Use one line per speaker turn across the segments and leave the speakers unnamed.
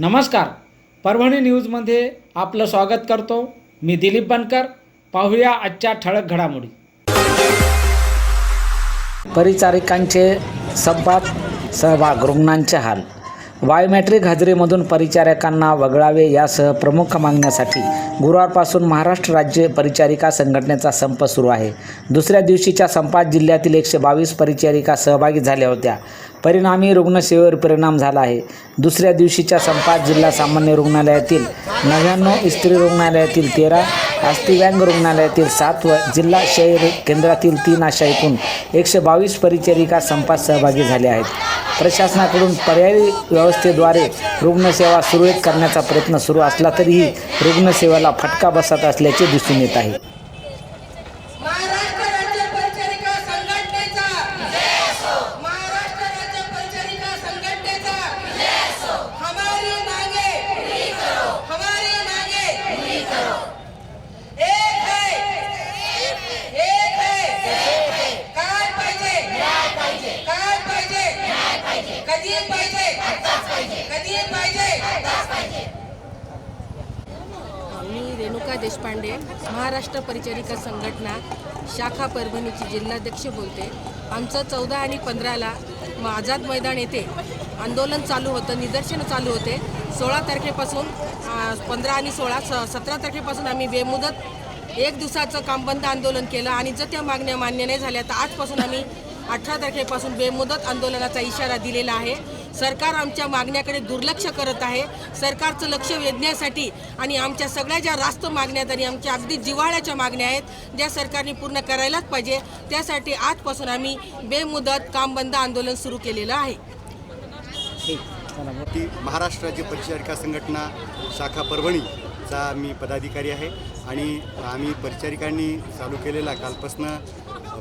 नमस्कार. परभणी न्यूजमध्ये आपलं स्वागत करतो. मी दिलीप बनकर. पाहूया आजच्या ठळक घडामोडी. परिचारिकांचे संपात सहभाग रुग्णांचे हाल. बायोमॅट्रिक हजेरीमधून परिचारकांना वगळावे यासह प्रमुख मागण्यासाठी गुरुवारपासून महाराष्ट्र राज्य परिचारिका संघटनेचा संप सुरू आहे. दुसऱ्या दिवशीच्या संपात जिल्ह्यातील एकशे बावीस परिचारिका सहभागी झाल्या होत्या. परिणामी रुग्णसेवेवर परिणाम झाला आहे. दुसऱ्या दिवशीच्या संपात जिल्हा सामान्य रुग्णालयातील नव्याण्णव स्त्री रुग्णालयातील तेरा अस्थिव्यांग रुग्णालयातील सात व जिल्हा शहर केंद्रातील तीन अशा एकूण एकशे बावीस परिचारिका संपात सहभागी झाल्या आहेत. प्रशासनाकडून पर्यायी व्यवस्थेद्वारे रुग्णसेवा सुरळीत करण्याचा प्रयत्न सुरू असला तरीही रुग्णसेवेला फटका बसत असल्याचे दिसून येत आहे
महाराष्ट्र राज्य परिचारिका संघटनेचा महाराष्ट्र राज्य परिचारिका संघटनेचा हमारी मांगे हमारी मांगे एक है एक है काय पाहिजे काय पाहिजे कधी पाहिजे कधी पाहिजे
मी रेणुका देशपांडे महाराष्ट्र परिचारिका संघटना शाखा परभणीची जिल्हाध्यक्ष बोलते. आमचं चौदा आणि पंधराला आझाद मैदान येथे आंदोलन चालू होतं निदर्शनं चालू होते. सोळा तारखेपासून पंधरा आणि सोळा स सतरा तारखेपासून आम्ही बेमुदत एक दिवसाचं कामबंद आंदोलन केलं आणि जर त्या मागण्या मान्य नाही झाल्या तर आजपासून आम्ही अठरा तारखेपासून बेमुदत आंदोलनाचा इशारा दिलेला आहे. सरकार आमच्या मागण्याकडे दुर्लक्ष करत आहे. सरकारचं लक्ष वेधण्यासाठी आणि आमच्या सगळ्या ज्या रास्त मागण्या आहेत आणि आमच्या अगदी जिव्हाळ्याच्या मागण्या आहेत ज्या सरकारने पूर्ण करायलाच पाहिजे. त्यासाठी आजपासून आम्ही बेमुदत कामबंद आंदोलन सुरू केलेलं आहे.
ती महाराष्ट्राची परिचारिका संघटना शाखा परभणीचा मी पदाधिकारी आहे आणि आम्ही परिचारिकांनी चालू केलेला कालपासनं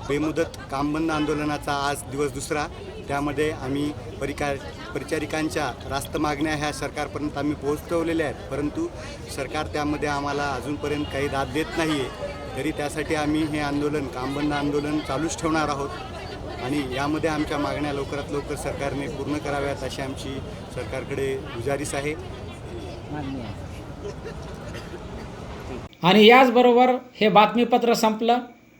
बेमुदत कामबंद आंदोलनाचा आज दिवस दुसरा. त्यामध्ये आम्ही परिकार परिचारिकांच्या रास्त मागण्या ह्या सरकारपर्यंत आम्ही पोहोचवलेल्या आहेत. परंतु सरकार त्यामध्ये आम्हाला अजूनपर्यंत काही दाद देत नाही आहे तरी त्यासाठी आम्ही हे आंदोलन कामबंद आंदोलन चालूच ठेवणार आहोत. आणि यामध्ये आमच्या मागण्या लवकरात लवकर सरकारने पूर्ण कराव्यात अशी आमची सरकारकडे गुजारिश आहे.
आणि याचबरोबर हे बातमीपत्र संपलं.